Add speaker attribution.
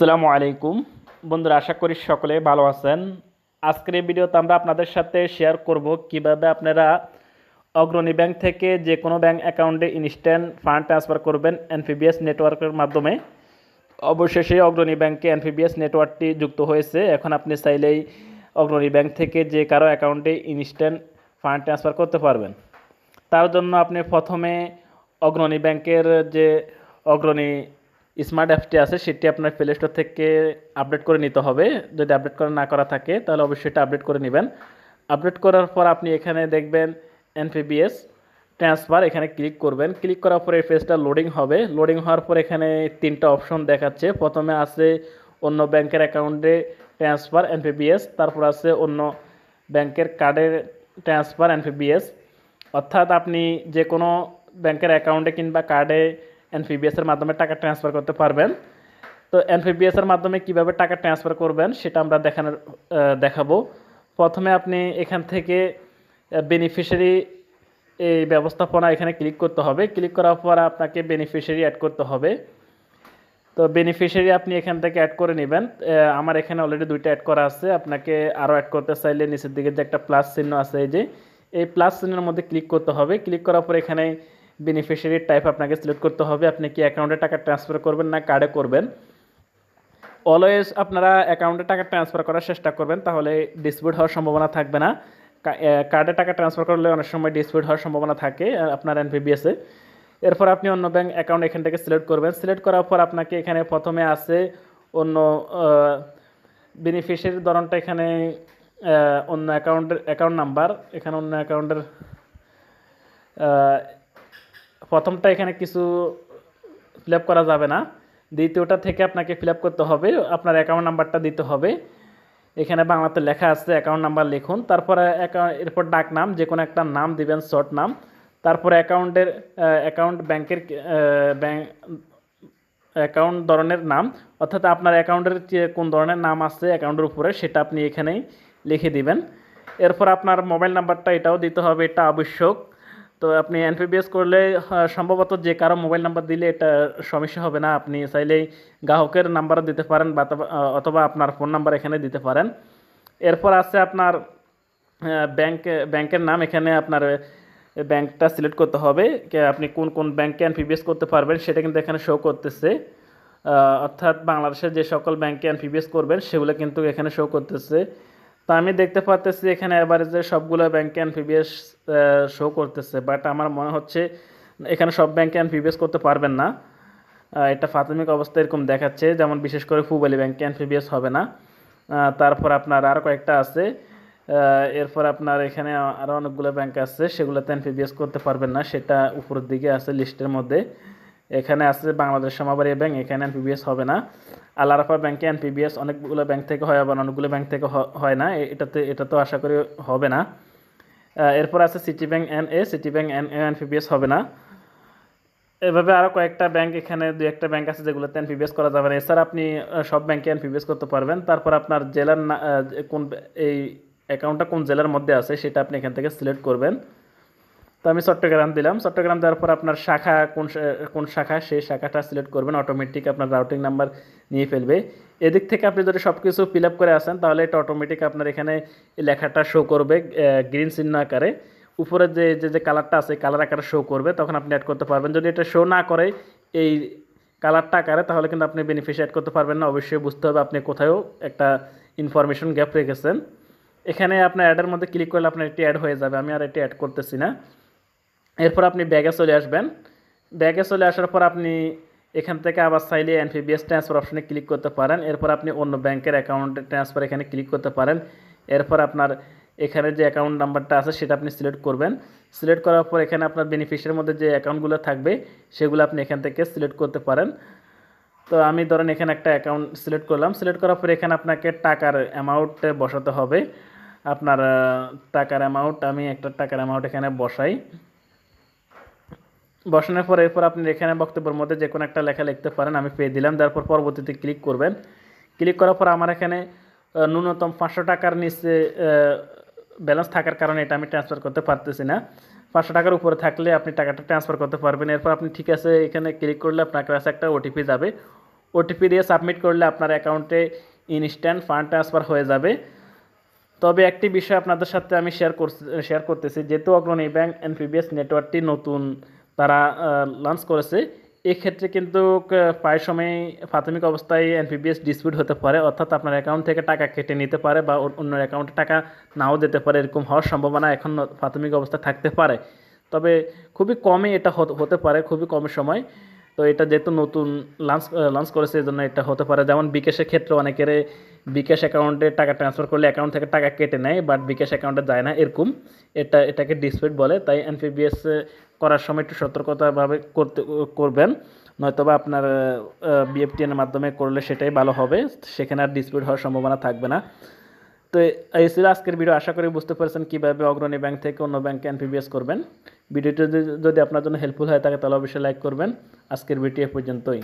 Speaker 1: আসসালামু আলাইকুম। বন্ধুরা, আশা করি সকলে ভালো আছেন। আজকের এই ভিডিওতে আমরা আপনাদের সাথে শেয়ার করব কীভাবে আপনারা অগ্রণী ব্যাংক থেকে যে কোনো ব্যাংক অ্যাকাউন্টে ইনস্ট্যান্ট ফান্ড ট্রান্সফার করবেন এনপিবিএস নেটওয়ার্কের মাধ্যমে। অবশেষে অগ্রণী ব্যাংকে এনপিবিএস নেটওয়ার্কটি যুক্ত হয়েছে। এখন আপনি চাইলেই অগ্রণী ব্যাংক থেকে যে কারও অ্যাকাউন্টে ইনস্ট্যান্ট ফান্ড ট্রান্সফার করতে পারবেন। তার জন্য আপনি প্রথমে অগ্রণী ব্যাংকের যে অগ্রণী স্মার্ট অ্যাপসটি আছে, সেটি আপনার প্লে স্টোর থেকে আপডেট করে নিতে হবে। যদি আপডেট করা না করা থাকে, তাহলে অবশ্যই এটা আপডেট করে নেবেন। আপডেট করার পর আপনি এখানে দেখবেন এনপিবিএস ট্রান্সফার এখানে ক্লিক করবেন। ক্লিক করার পরে এই পেজটা লোডিং হবে। লোডিং হওয়ার পর এখানে তিনটা অপশন দেখাচ্ছে। প্রথমে আছে অন্য ব্যাংকের অ্যাকাউন্টে ট্রান্সফার এনপিবিএস তারপর আছে অন্য ব্যাংকের কার্ডের ট্রান্সফার এনপিবিএস অর্থাৎ আপনি যে কোনো ব্যাংকের অ্যাকাউন্টে কিংবা কার্ডে এনপিবিএস এর মাধ্যমে টাকা ট্রান্সফার করতে পারবেন। তো এনপিবিএস এর মাধ্যমে কীভাবে টাকা ট্রান্সফার করবেন সেটা আমরা দেখানোর দেখাবো। প্রথমে আপনি এখান থেকে বেনিফিশিয়ারি এই ব্যবস্থাপনা এখানে ক্লিক করতে হবে। ক্লিক করার পর আপনাকে বেনিফিশিয়ারি অ্যাড করতে হবে। তো বেনিফিশিয়ারি আপনি এখান থেকে অ্যাড করে নেবেন। আমার এখানে অলরেডি দুইটা অ্যাড করা আছে। আপনাকে আরও অ্যাড করতে চাইলে নিচের দিকে যে একটা প্লাস চিহ্ন আছে, এই যে, এই প্লাস চিহ্নের মধ্যে ক্লিক করতে হবে। ক্লিক করার পর এখানে বেনিফিশিয়ারি টাইপ আপনাকে সিলেক্ট করতে হবে। আপনি কি অ্যাকাউন্টে টাকা ট্রান্সফার করবেন না কার্ডে করবেন? অলওয়েজ আপনারা অ্যাকাউন্টে টাকা ট্রান্সফার করার চেষ্টা করবেন, তাহলে ডিসপিউট হওয়ার সম্ভাবনা থাকবে না। কার্ডে টাকা ট্রান্সফার করলে অনেক সময় ডিসপিউট হওয়ার সম্ভাবনা থাকে আপনার এনপিবিএসে এরপর আপনি অন্য ব্যাঙ্ক অ্যাকাউন্ট এখান থেকে সিলেক্ট করবেন। সিলেক্ট করার পর আপনাকে এখানে প্রথমে আছে অন্য বেনিফিশিয়ারির ধরনটা এখানে অন্য অ্যাকাউন্টের অ্যাকাউন্ট নাম্বার এখানে অন্য অ্যাকাউন্টের প্রথমটা এখানে কিছু ফিল করা যাবে না। দ্বিতীয়টা থেকে আপনাকে ফিল করতে হবে, আপনার অ্যাকাউন্ট নাম্বারটা দিতে হবে। এখানে বাংলাতে লেখা আছে অ্যাকাউন্ট নাম্বার লিখুন, তারপরে এরপর ডাক নাম যে কোনো একটা নাম দিবেন শর্ট নাম। তারপরে অ্যাকাউন্টের অ্যাকাউন্ট ব্যাংকের ব্যাংক অ্যাকাউন্ট ধরনের নাম, অর্থাৎ আপনার অ্যাকাউন্টের কোন ধরনের নাম আছে অ্যাকাউন্টের উপরে, সেটা আপনি এখানেই লিখে দিবেন। এরপর আপনার মোবাইল নাম্বারটা এটাও দিতে হবে, এটা আবশ্যক। তো আপনি এনপিবিএস করলে সম্ভবত যে কারও মোবাইল নাম্বার দিলে এটা সমস্যা হবে না। আপনি চাইলেই গ্রাহকের নাম্বারও দিতে পারেন বা অথবা- আপনার ফোন নাম্বার এখানে দিতে পারেন। এরপর আছে আপনার ব্যাংক ব্যাংকের নাম। এখানে আপনার ব্যাংকটা সিলেক্ট করতে হবে আপনি কোন কোন ব্যাংকে এনপিবিএস করতে পারবেন, সেটা কিন্তু এখানে শো করতেছে। অর্থাৎ বাংলাদেশের যে সকল ব্যাংকে এনপিবিএস করবেন, সেগুলো কিন্তু এখানে শো করতেছে। তা আমি দেখতে পাচ্তেছি এখানে যে সবগুলো ব্যাংকে এনপিবিএস শো করতেছে বাট আমার মনে হচ্ছে এখানে সব ব্যাংকে এনপিবিএস করতে পারবেন না। এটা প্রাথমিক অবস্থা এরকম দেখাচ্ছে, যেমন বিশেষ করে ফুবালি ব্যাংকে এনপিবিএস হবে না। তারপর আপনার আরও কয়েকটা আছে। এরপর আপনার এখানে আরও অনেকগুলো ব্যাংক আছে, সেগুলোতে এনপিবিএস করতে পারবেন না, সেটা উপরের দিকে আছে লিস্টের মধ্যে। এখানে আছে বাংলাদেশ সমাবারী ব্যাংক এখানে এনপিবিএস হবে না। আলারাফা ব্যাংকে এনপিবিএস অনেকগুলো ব্যাংক থেকে হয়, আবার অনেকগুলো ব্যাংক থেকে হয় না। এটাতে, এটা তো আশা করি হবে না। এরপর আছে City Bank N A City Bank N NPBS হবে না। এভাবে আরও কয়েকটা ব্যাংক এখানে দু একটা ব্যাংক আছে যেগুলোতে এনপিবিএস করা যাবে না। এছাড়া আপনি সব ব্যাংকে এনপিবিএস করতে পারবেন। তারপর আপনার জেলার কোন এই অ্যাকাউন্টটা কোন জেলার মধ্যে আছে, সেটা আপনি এখান থেকে সিলেক্ট করবেন। তো আমি চট্টগ্রাম দিলাম। চট্টগ্রাম দেওয়ার পর আপনার শাখা কোন কোন শাখা? সেই শাখাটা সিলেক্ট করবেন। অটোমেটিক আপনার রাউটিং নাম্বার নিয়ে ফেলবে। এদিক থেকে আপনি যদি সব কিছু ফিল আপ করে আসেন, তাহলে এটা অটোমেটিক আপনার এখানে লেখাটা শো করবে গ্রিন চিহ্ন আকারে। উপরে যে যে যে কালারটা আছে কালার আকারে শো করবে, তখন আপনি অ্যাড করতে পারবেন। যদি এটা শো না করে এই কালারটা আকারে, তাহলে কিন্তু আপনি বেনিফিশিয়ারি অ্যাড করতে পারবেন না। অবশ্যই বুঝতে হবে আপনি কোথাও একটা ইনফরমেশন গ্যাপ রেখেছেন। এখানে আপনার অ্যাডের মধ্যে ক্লিক করলে আপনার এটি অ্যাড হয়ে যাবে। আমি আর এটি অ্যাড করতেছি না। এরপর আপনি ব্যাগে চলে আসবেন। ব্যাগে চলে আসার পর আপনি এখান থেকে আবার চাইলে এনপিবিএস ট্রান্সফার অপশনে ক্লিক করতে পারেন। এরপর আপনি অন্য ব্যাংকের অ্যাকাউন্টে ট্রান্সফার এখানে ক্লিক করতে পারেন। এরপর আপনার এখানে যে অ্যাকাউন্ট নাম্বারটা আছে, সেটা আপনি সিলেক্ট করবেন। সিলেক্ট করার পর এখানে আপনার বেনিফিশিয়ারির মধ্যে যে অ্যাকাউন্টগুলো থাকবে, সেগুলো আপনি এখান থেকে সিলেক্ট করতে পারেন। তো আমি ধরেন এখানে একটা অ্যাকাউন্ট সিলেক্ট করলাম। সিলেক্ট করার পর এখানে আপনাকে টাকার অ্যামাউন্ট বসাতে হবে। আপনার টাকার অ্যামাউন্ট আমি একটা টাকার অ্যামাউন্ট এখানে বসাই। বসানোর পর এরপর আপনি এখানে বক্তব্যের মধ্যে যে কোনো একটা লেখা লিখতে পারেন, আমি পেয়ে দিলাম। তারপর পরবর্তীতে ক্লিক করবেন। ক্লিক করার পর আমার এখানে ন্যূনতম পাঁচশো টাকার নিচে ব্যালেন্স থাকার কারণে এটা আমি ট্রান্সফার করতে পারতেছি না। পাঁচশো টাকার উপরে থাকলে আপনি টাকাটা ট্রান্সফার করতে পারবেন। এরপর আপনি ঠিক আছে, এখানে ক্লিক করলে আপনার কাছে একটা ওটিপি যাবে। ওটিপি দিয়ে সাবমিট করলে আপনার অ্যাকাউন্টে ইনস্ট্যান্ট ফান্ড ট্রান্সফার হয়ে যাবে। তবে একটি বিষয় আপনাদের সাথে আমি শেয়ার করছি শেয়ার করতেছি। যেহেতু অগ্রণী ব্যাংক এনপিবিএস নেটওয়ার্কটি নতুন তারা লঞ্চ করেছে। এক্ষেত্রে কিন্তু প্রায় সময় প্রাথমিক অবস্থায় এনপিবিএস ডিসপিউট হতে পারে, অর্থাৎ আপনার অ্যাকাউন্ট থেকে টাকা কেটে নিতে পারে বা অন্য- অ্যাকাউন্টে টাকা নাও দিতে পারে, এরকম হওয়ার সম্ভাবনা এখন প্রাথমিক অবস্থায় থাকতে পারে। তবে খুবই কমই এটা হতে পারে, খুবই কম সময়। তো এটা যেহেতু নতুন লঞ্চ লঞ্চ করেছে, এই জন্য এটা হতে পারে। যেমন বিকাশের ক্ষেত্রে অনেকের বিকাশ অ্যাকাউন্টে টাকা ট্রান্সফার করলে অ্যাকাউন্ট থেকে টাকা কেটে নেয় বাট বিকাশ অ্যাকাউন্টে যায় না এরকম। এটা, এটাকে ডিসপিউট বলে, তাই এনপিবিএস করার সময় একটু সতর্কতাভাবে করতে, করবেন। নয়তোবা আপনার বিএফটিএনের মাধ্যমে করলে সেটাই ভালো হবে। সেখানে আর ডিসপিউট হওয়ার সম্ভাবনা থাকবে না। তো এই ছিল আজকের ভিডিও আশা করি বুঝতে পারছেন কীভাবে অগ্রণী ব্যাংক থেকে অন্য ব্যাংকে এনপিবিএস করবেন। ভিডিওটি যদি- আপনার জন্য হেল্পফুল হয়ে থাকে, তাহলে অবশ্যই লাইক করবেন। আজকের ভিডিও পর্যন্তই।